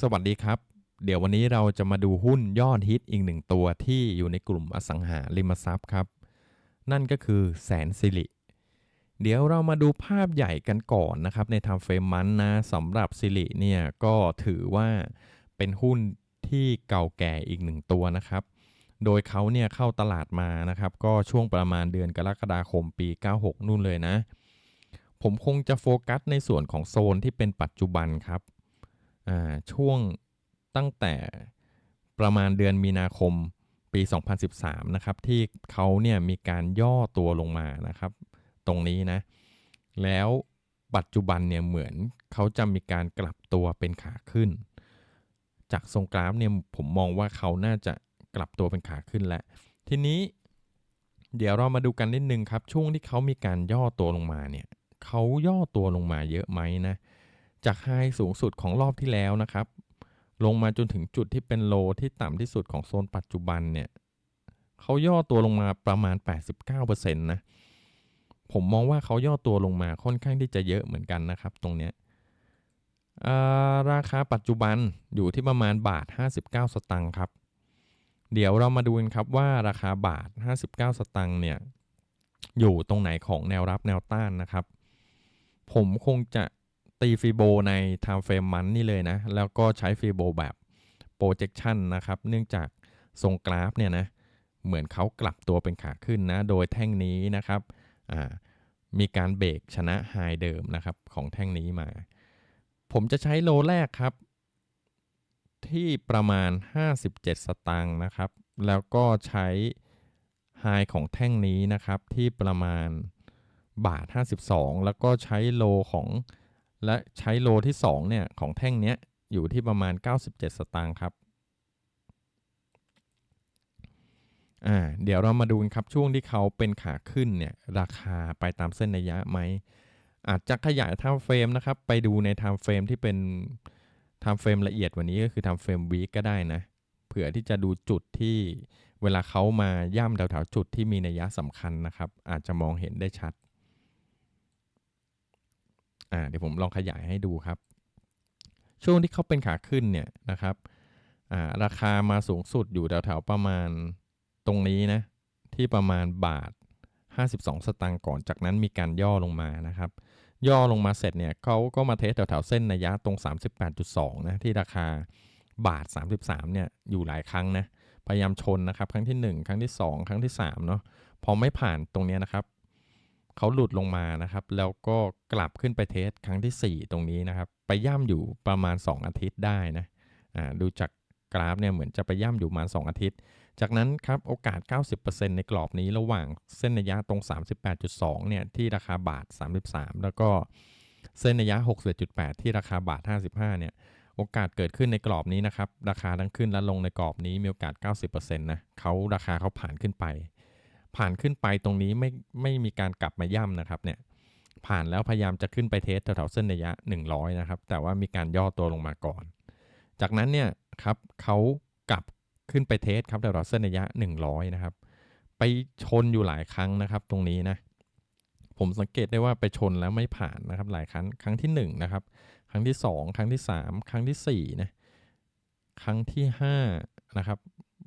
สวัสดีครับ เดี๋ยววันนี้เราจะมาดูหุ้นยอดฮิตอีกหนึ่งตัวที่อยู่ในกลุ่มอสังหาริมทรัพย์ครับ นั่นก็คือแสนสิริ เดี๋ยวเรามาดูภาพใหญ่กันก่อนนะครับในทำเฟรมมันนะสำหรับสิริเนี่ยก็ถือว่าเป็นหุ้นที่เก่าแก่อีกหนึ่งตัวนะครับ โดยเขาเนี่ยเข้าตลาดมานะครับ ก็ช่วงประมาณเดือนกรกฎาคมปี 96 นู่นเลยนะ ผมคงจะโฟกัสในส่วนของโซนที่เป็นปัจจุบันครับ ช่วงตั้งแต่ประมาณเดือนมีนาคมปี 2013 นะครับที่เขาเนี่ยมีการย่อตัวลงมานะครับ ตรงนี้นะ แล้วปัจจุบันเนี่ยเหมือนเขาจะมีการกลับตัวเป็นขาขึ้น จากทรงกราฟเนี่ยผมมองว่าเขาน่าจะกลับตัวเป็นขาขึ้นแล้วทีนี้เดี๋ยวเรามาดูกันนิดนึงครับ ช่วงที่เขามีการย่อตัวลงมาเนี่ยเขาย่อตัวลงมาเยอะไหมนะ จากไฮสูงสุดของรอบที่แล้วนะครับ ลงมาจนถึงจุดที่เป็นโลที่ต่ำที่สุดของโซนปัจจุบันเนี่ยเขาย่อตัวลงมาประมาณ 89%นะ ผมมองว่าเขาย่อตัวลงมาค่อนข้างที่จะเยอะเหมือนกันนะครับ ตรงเนี้ยราคาปัจจุบันอยู่ที่ประมาณบาท 59 สตังค์ครับ เดี๋ยวเรามาดูกันครับว่าราคาบาท 59 สตังค์เนี่ยอยู่ตรงไหนของแนวรับแนวต้านนะครับ ผมคงจะ ตีฟีโบใน time frame มันนี่เลยนะ แล้วก็ใช้ฟีโบแบบ projection นะครับ เนื่องจากทรงกราฟเนี่ยนะ เหมือนเขากลับตัวเป็นขาขึ้นนะ โดยแท่งนี้นะครับ มีการเบรกชนะไฮเดิมนะครับของแท่งนี้มา ผมจะใช้โลแรกครับ ที่ประมาณ 57 สตางค์นะครับ แล้วก็ใช้ไฮของแท่งนี้นะครับที่ประมาณบาท 52 แล้วก็ใช้โลของ และใช้โลที่2เนี่ยของแท่งเนี้ยอยู่ที่ประมาณ 97 สตางค์ครับอ่าเดี๋ยวเรามาดูกันครับช่วงที่เขาเป็นขาขึ้นเนี่ยราคาไปตามเส้นระยะไหม อาจจะขยาย time frame นะครับ ไปดูใน time frame ที่เป็น time frame ละเอียดว่านี้ก็คือ time frame week ก็ได้นะ เผื่อที่จะดูจุดที่เวลาเขามาย่ำแถวๆจุดที่มีนัยยะสำคัญนะครับ อาจจะมองเห็นได้ชัด อ่าเดี๋ยวผมลองขยายให้ดูครับ ช่วงที่เขาเป็นขาขึ้นเนี่ยนะครับอ่าราคามาสูงสุดอยู่แถวๆประมาณตรงนี้นะที่ประมาณบาท 52 สตางค์ก่อนจากนั้นมีการย่อลงมานะครับ ย่อลงมาเสร็จเนี่ยเขาก็มาเทสแถวๆเส้นระยะตรง 38.2 นะที่ราคาบาท 33 เนี่ยอยู่หลายครั้งนะพยายามชนนะครับ ครั้งที่ 1 ครั้งที่ 2 ครั้งที่3เนาะพอไม่ผ่านตรงนี้นะครับ เขาหลุดลงมานะครับ แล้วก็กลับขึ้นไปเทสครั้งที่ 4 ตรงนี้นะครับ ไปย่ำอยู่ประมาณ 2 อาทิตย์ได้นะอ่าดูจากกราฟเนี่ยเหมือนจะไปย่ำอยู่ประมาณ 2 อาทิตย์ จากนั้นครับโอกาส 90%ในกรอบนี้ระหว่างเส้นระยะตรง 38.2 เนี่ยที่ราคาบาท 33 แล้วก็เส้นระยะ 61.8 ที่ราคาบาท 55 เนี่ยโอกาสเกิดขึ้นในกรอบนี้นะครับ ราคาทั้งขึ้นและลงในกรอบนี้มีโอกาส 90%นะเขาราคาเขาผ่านขึ้นไป ผ่านขึ้นไปตรงนี้ไม่ไม่มีการกลับมาย่ำนะครับเนี่ยผ่านแล้วพยายามจะขึ้นไปเทสแถวๆเส้นระยะ 100 นะครับ แต่ว่ามีการย่อตัวลงมาก่อน จากนั้นเนี่ยครับเขากลับขึ้นไปเทสครับแถวๆเส้นระยะ 100 นะครับ ไปชนอยู่หลายครั้งนะครับ ตรงนี้นะผมสังเกตได้ว่าไปชนแล้วไม่ผ่านนะครับ หลายครั้งครั้งที่1นะครับครั้งที่ 2 ครั้งที่ 3 ครั้งที่4นะครั้งที่5นะครับ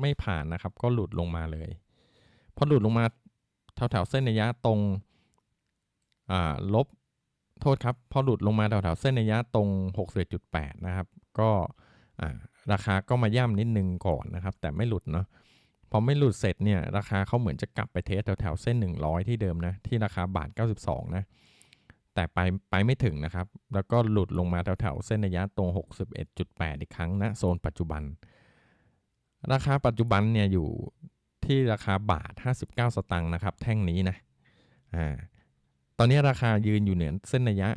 ไม่ผ่านนะครับ ก็หลุดลงมาเลย พอหลุดลงมาแถวๆเส้นระยะตรงอ่าลบโทษครับ พอหลุดลงมาแถวๆเส้นระยะตรง 61.8 นะครับ ก็ราคาก็มาย่ำนิดนึงก่อนนะครับ แต่ไม่หลุดเนาะพอไม่หลุดเสร็จเนี่ยราคาเขาเหมือนจะกลับไปเทสแถวๆเส้น 100 ที่เดิมนะที่ราคาบาท 92 นะแต่ไปไปไม่ถึงนะครับ แล้วก็หลุดลงมาแถวๆเส้นระยะตรง 61.8 อีกครั้งนะโซนปัจจุบัน ราคาปัจจุบันเนี่ยอยู่ ที่ราคาบาท 59 สตางค์นะครับ แท่งนี้นะอ่าตอนนี้ราคายืนอยู่เหนือเส้นระยะ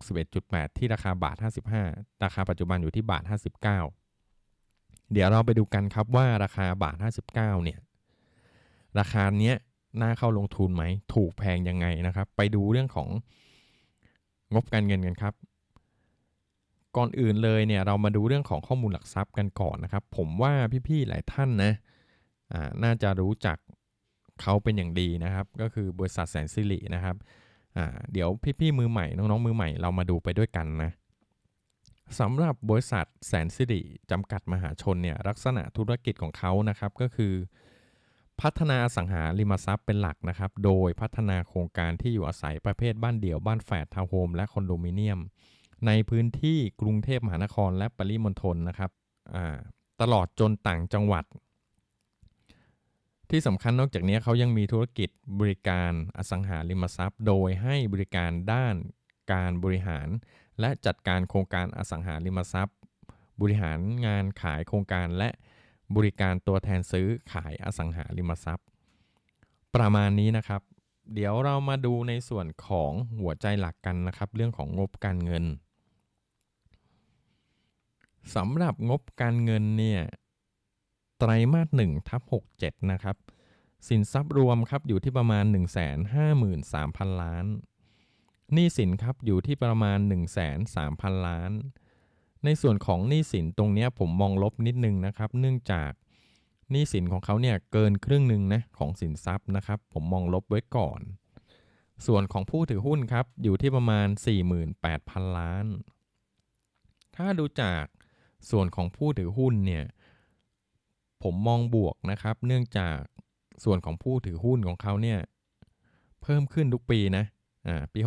61.8 ที่ราคาบาท 55 ราคาปัจจุบันอยู่ที่บาท 59 เดี๋ยวเราไปดูกันครับว่าราคาบาท 59 เนี่ย ราคาเนี้ยน่าเข้าลงทุนไหม ถูกแพงยังไงนะครับ ไปดูเรื่องของงบการเงินกันครับ ก่อนอื่นเลยเนี่ยเรามาดูเรื่องของข้อมูลหลักทรัพย์กันก่อนนะครับ ผมว่าพี่ๆหลายท่านนะ น่าจะรู้จักเขาเป็นอย่างดีนะครับ ก็คือบริษัทแสนสิรินะครับเดี๋ยวพี่ๆมือใหม่น้องๆมือใหม่เรามาดูไปด้วยกันนะสำหรับบริษัทแสนสิริจำกัดมหาชนเนี่ยลักษณะธุรกิจของเขานะครับก็คือ พัฒนาอสังหาริมทรัพย์เป็นหลักนะครับ โดยพัฒนาโครงการที่อยู่อาศัยประเภทบ้านเดี่ยวบ้านแฝดทาวน์โฮมและคอนโดมิเนียม ในพื้นที่กรุงเทพมหานครและปริมณฑลนะครับตลอดจนต่างจังหวัด ที่สำคัญนอกจากนี้เขายังมีธุรกิจบริการอสังหาริมทรัพย์ โดยให้บริการด้านการบริหาร และจัดการโครงการอสังหาริมทรัพย์ บริหารงานขายโครงการและบริการตัวแทนซื้อขายอสังหาริมทรัพย์ ประมาณนี้นะครับ เดี๋ยวเรามาดูในส่วนของหัวใจหลักกันนะครับ เรื่องของงบการเงินสำหรับงบการเงินเนี่ยไตรมาส1ทับ67 นะครับ สินทรัพย์รวมครับอยู่ที่ประมาณ 153,000 ล้านหนี้สินครับอยู่ที่ประมาณ 103,000 ล้าน ในส่วนของหนี้สินตรงนี้ผมมองลบนิดนึงนะครับ เนื่องจากหนี้สินของเขาเนี่ยเกินครึ่งหนึ่งนะของสินทรัพย์นะครับ ผมมองลบไว้ก่อน ส่วนของผู้ถือหุ้นครับอยู่ที่ประมาณ 48,000 ล้าน ถ้าดูจากส่วนของผู้ถือหุ้นเนี่ยผมมองบวกนะครับ เนื่องจาก ส่วนของผู้ถือหุ้นของเขาเนี่ยเพิ่มขึ้นทุกปีนะอ่าปี 63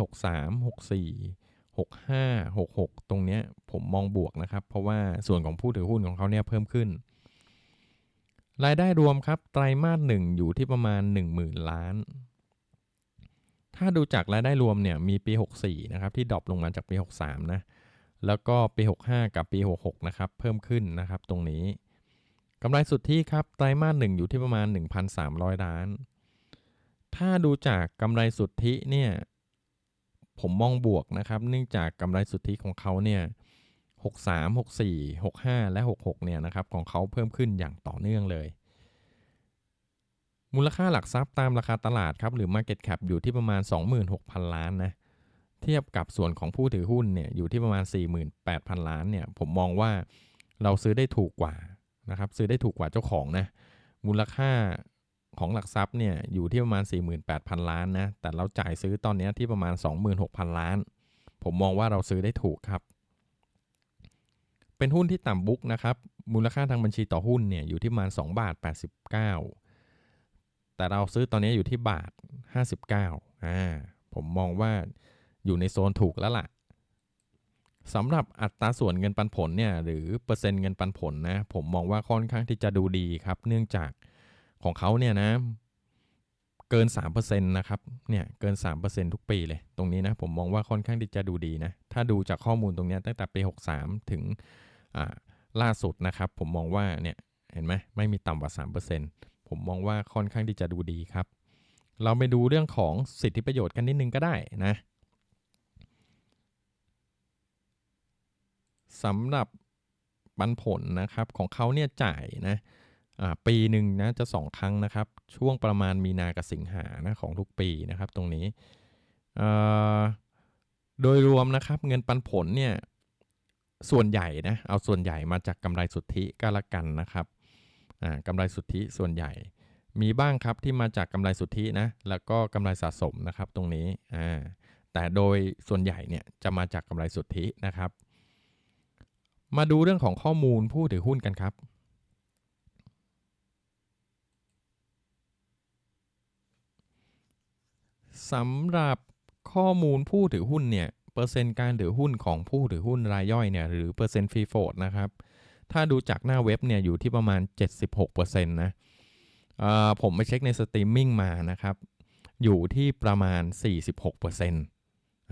64 65 66 ตรงเนี้ยผมมองบวกนะครับ เพราะว่าส่วนของผู้ถือหุ้นของเขาเนี่ยเพิ่มขึ้น รายได้รวมครับ ไตรมาสหนึ่งอยู่ที่ประมาณ 10,000 ล้าน ถ้าดูจากรายได้รวมเนี่ยมีปี 64 นะครับ ที่ดรอปลงมาจากปี 63 นะ แล้วก็ปี 65 กับปี 66 นะครับ เพิ่มขึ้นนะครับตรงนี้ กำไรสุทธิครับ ไตรมาสหนึ่งอยู่ที่ประมาณ 1,300 ล้าน ถ้าดูจากกำไรสุทธิเนี่ยผมมองบวกนะครับ เนื่องจากกำไรสุทธิของเขาเนี่ย63 64 65 และ 66 เนี่ยนะครับของเขาเพิ่มขึ้นอย่างต่อเนื่องเลย มูลค่าหลักทรัพย์ตามราคาตลาดครับหรือ Market Cap อยู่ที่ประมาณ 26,000 ล้านนะ เทียบกับส่วนของผู้ถือหุ้นเนี่ยอยู่ที่ประมาณ 48,000 ล้านเนี่ยผมมองว่าเราซื้อได้ถูกกว่า นะครับซื้อได้ถูกกว่าเจ้าของนะมูลค่าของหลักทรัพย์เนี่ยอยู่ที่ประมาณ 48,000 ล้านนะแต่เราจ่ายซื้อตอนนี้ที่ประมาณ 26,000 ล้าน ผมมองว่าเราซื้อได้ถูกครับ เป็นหุ้นที่ต่ำบุ๊กนะครับมูลค่าทางบัญชีต่อหุ้นเนี่ยอยู่ที่ประมาณ2บาท89 แต่เราซื้อตอนนี้อยู่ที่บาท 59อ่าผมมองว่าอยู่ในโซนถูกแล้วล่ะ สำหรับอัตราส่วนเงินปันผลเนี่ยหรือเปอร์เซ็นต์เงินปันผลนะผมมองว่าค่อนข้างที่จะดูดีครับ เนื่องจากของเขาเนี่ยนะเกิน 3%นะครับเนี่ยเกิน 3%ทุกปีเลย ตรงนี้นะผมมองว่าค่อนข้างที่จะดูดีนะ ถ้าดูจากข้อมูลตรงนี้ตั้งแต่ปี 63 ถึงล่าสุดนะครับ ผมมองว่าเนี่ยเห็นไหมไม่มีต่ำกว่า 3%ผมมองว่าค่อนข้างที่จะดูดีครับ เราไปดูเรื่องของสิทธิประโยชน์กันนิดนึงก็ได้นะ สำหรับปันผลนะครับของเขาเนี่ยจ่ายนะปีหนึ่งนะจะสองครั้งนะครับ ช่วงประมาณมีนากับสิงหานะของทุกปีนะครับตรงนี้ โดยรวมนะครับเงินปันผลเนี่ยส่วนใหญ่นะเอาส่วนใหญ่มาจากกำไรสุทธิก็แล้วกันนะครับกำไรสุทธิส่วนใหญ่มีบ้างครับที่มาจากกำไรสุทธินะแล้วก็กำไรสะสมนะครับตรงนี้แต่โดยส่วนใหญ่เนี่ยจะมาจากกำไรสุทธินะครับ มาดูเรื่องของข้อมูลผู้ถือหุ้นกันครับ สำหรับข้อมูลผู้ถือหุ้นเนี่ย เปอร์เซ็นต์การถือหุ้นของผู้ถือหุ้นรายย่อยเนี่ย หรือเปอร์เซ็นต์ฟรีโฟดนะครับ ถ้าดูจากหน้าเว็บเนี่ย อยู่ที่ประมาณ 76%นะผมไปเช็คในสตรีมมิ่งมานะครับ อยู่ที่ประมาณ 46%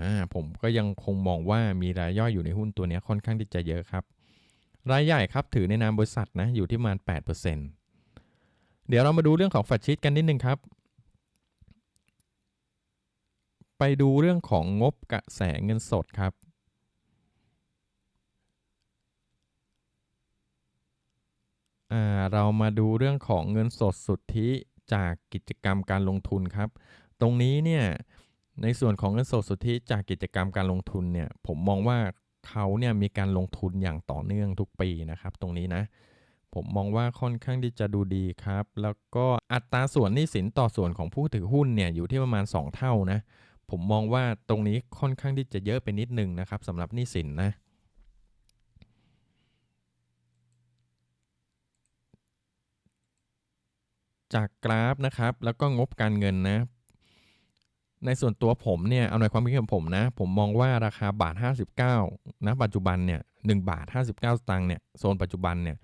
อ่าผมก็ยังคงมองว่ามีรายย่อยอยู่ในหุ้นตัวนี้ค่อนข้างที่จะเยอะครับ รายใหญ่ครับถือในนามบริษัทนะอยู่ที่ประมาณ 8%เดี๋ยวเรามาดูเรื่องของแฟชชิตกันนิดนึงครับ ไปดูเรื่องของงบกระแสเงินสดครับเรามาดูเรื่องของเงินสดสุทธิจากกิจกรรมการลงทุนครับ ตรงนี้เนี่ย ในส่วนของเงินสดสุทธิจากกิจกรรมการลงทุนเนี่ยผมมองว่าเขาเนี่ยมีการลงทุนอย่างต่อเนื่องทุกปีนะครับ ตรงนี้นะ ผมมองว่าค่อนข้างที่จะดูดีครับ แล้วก็อัตราส่วนนี้สินต่อส่วนของผู้ถือหุ้นเนี่ยอยู่ที่ประมาณ 2 เท่านะ ผมมองว่าตรงนี้ค่อนข้างที่จะเยอะไปนิดนึงนะครับสำหรับนี้สินนะจากกราฟนะครับ แล้วก็งบการเงินนะ ในส่วนตัวผมเนี่ยเอาในความคิดของผมนะ ผมมองว่าราคาบาท 59นะปัจจุบันเนี่ย1บาท 59 สตางค์เนี่ยโซนปัจจุบันเนี่ย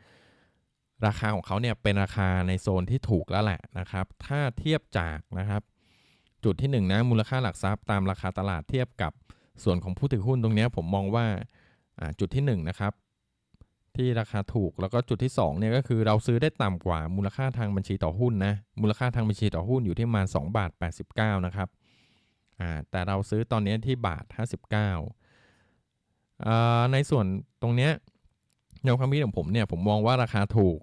ราคาของเขาเนี่ยเป็นราคาในโซนที่ถูกแล้วแหละนะครับ ถ้าเทียบจากนะครับจุดที่1นงนะมูลค่าหลักทรัพย์ตามราคาตลาดเทียบกับส่วนของผู้ถือหุ้นตรงนี้ผมมองว่าจุดที่1นงนะครับที่ราคาถูกแล้วก็จุดที่2เนี่ยก็คือเราซื้อได้ต่ำกว่ามูลค่าทางบัญชีต่อหุ้นนะมูลค่าทางบัญชีต่อหุ้นอยู่ที่ประมาณ2บาท89นะครับ อ่าแต่เราซื้อตอนนี้ที่บาท 59อ่าในส่วนตรงเนี้ยแนวความคิดของผมเนี่ยผมมองว่าราคาถูก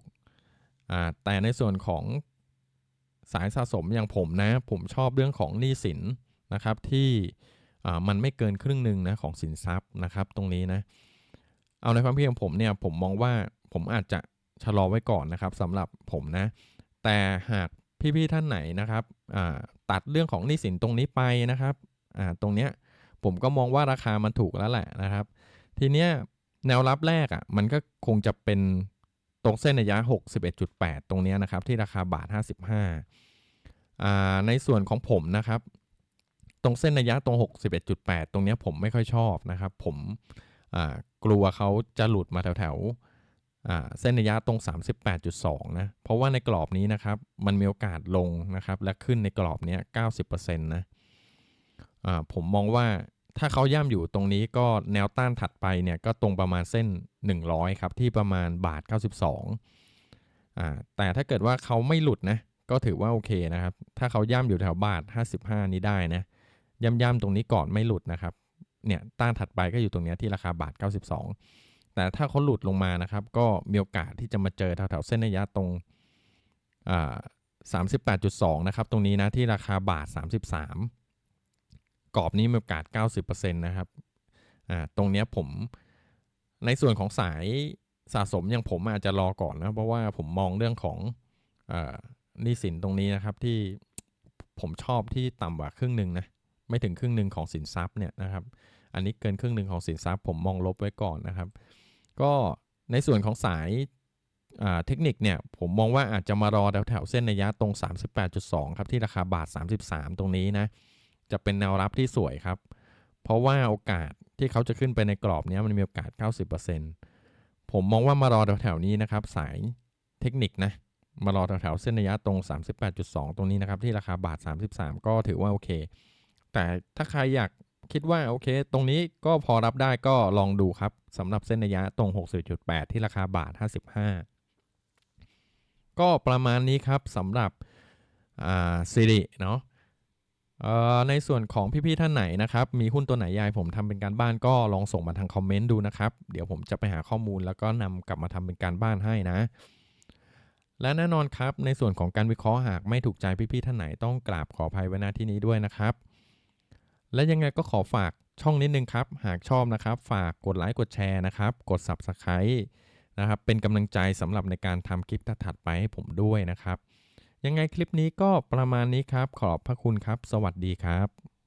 อ่าแต่ในส่วนของสายสะสมอย่างผมนะ ผมชอบเรื่องของหนี้สินนะครับที่มันไม่เกินครึ่งหนึ่งนะของสินทรัพย์นะครับ ตรงนี้นะ เอาในความคิดของผมเนี่ยผมมองว่าผมอาจจะชะลอไว้ก่อนนะครับสำหรับผมนะ แต่หาก พี่ๆท่านไหนนะครับตัดเรื่องของหนี้สินตรงนี้ไปนะครับตรงเนี้ยผมก็มองว่าราคามันถูกแล้วแหละนะครับ ทีเนี้ยแนวรับแรกอะ่ะมันก็คงจะเป็นตรงเส้นระยะ 61.8 ตรงเนี้ยนะครับ ที่ราคาบาท 55อ่าในส่วนของผมนะครับ ตรงเส้นระยะตรง 61.8 ตรงเนี้ยผมไม่ค่อยชอบนะครับ ผมกลัวเขาจะหลุดมาแถวๆ เส้นระยะตรง 38.2 นะ เพราะว่าในกรอบนี้นะครับ มันมีโอกาสลงนะครับ และขึ้นในกรอบนี้ 90%นะอ่าผมมองว่าถ้าเขาย่ำอยู่ตรงนี้ก็แนวต้านถัดไปเนี่ยก็ตรงประมาณเส้น 100 ครับ ที่ประมาณบาท 92อ่าแต่ถ้าเกิดว่าเขาไม่หลุดนะ ก็ถือว่าโอเคนะครับ ถ้าเขาย่ำอยู่แถวบาท 55 นี้ได้นะย่ำๆตรงนี้ก่อนไม่หลุดนะครับ เนี่ยต้านถัดไปก็อยู่ตรงนี้ที่ราคาบาท 92 แต่ถ้าเขาหลุดลงมานะครับ ก็มีโอกาสที่จะมาเจอแถวๆเส้นระยะตรงอ่า38.2นะครับ ตรงนี้นะที่ราคาบาท 33 กรอบนี้มีโอกาส 90%นะครับตรงนี้ผมในส่วนของสายสะสมอย่างผมอาจจะรอก่อนนะ เพราะว่าผมมองเรื่องของอนี้สินตรงนี้นะครับที่ผมชอบที่ต่ำกว่าครึ่งหนึ่งนะไม่ถึงครึ่งหนึ่งของสินทรัพย์เนี่ยนะครับ อันนี้เกินครึ่งหนึ่งของสินทรัพย์ผมมองลบไว้ก่อนนะครับ ก็ในส่วนของสายาเทคนิคเนี่ยผมมองว่าอาจจะมารอแถวแถวๆเส้นระยะตรง 38.2 ครับ ที่ราคาบาท 33 ตรงนี้นะ จะเป็นแนวรับที่สวยครับ เพราะว่าโอกาสที่เขาจะขึ้นไปในกรอบนี้มันมีโอกาส 90%ผมมองว่ามารอแถวแถวๆนี้นะครับ สายเทคนิคนะมารอแถวแถวๆเส้นระยะตรง 38.2 ตรงนี้นะครับ ที่ราคาบาท 33 ก็ถือว่าโอเค แต่ถ้าใครอยาก คิดว่าโอเค ตรงนี้ก็พอรับได้ก็ลองดูครับสำหรับเส้นระยะตรง 60.8 ที่ราคาบาท 55 ก็ประมาณนี้ครับสำหรับอ่าสิริเนาะในส่วนของพี่ๆท่านไหนนะครับ มีหุ้นตัวไหนยายผมทำเป็นการบ้านก็ลองส่งมาทางคอมเมนต์ดูนะครับ เดี๋ยวผมจะไปหาข้อมูลแล้วก็นำกลับมาทำเป็นการบ้านให้นะ และแน่นอนครับในส่วนของการวิเคราะห์หากไม่ถูกใจพี่ๆท่านไหนต้องกราบขออภัยไว้ณที่นี้ด้วยนะครับ และยังไงก็ขอฝากช่องนิดนึงครับ หากชอบนะครับ ฝากกดไลค์กดแชร์นะครับ กด Subscribe นะครับเป็นกำลังใจสำหรับในการทำคลิปถัดไปให้ผมด้วยนะครับ ยังไงคลิปนี้ก็ประมาณนี้ครับ ขอบพระคุณครับ สวัสดีครับ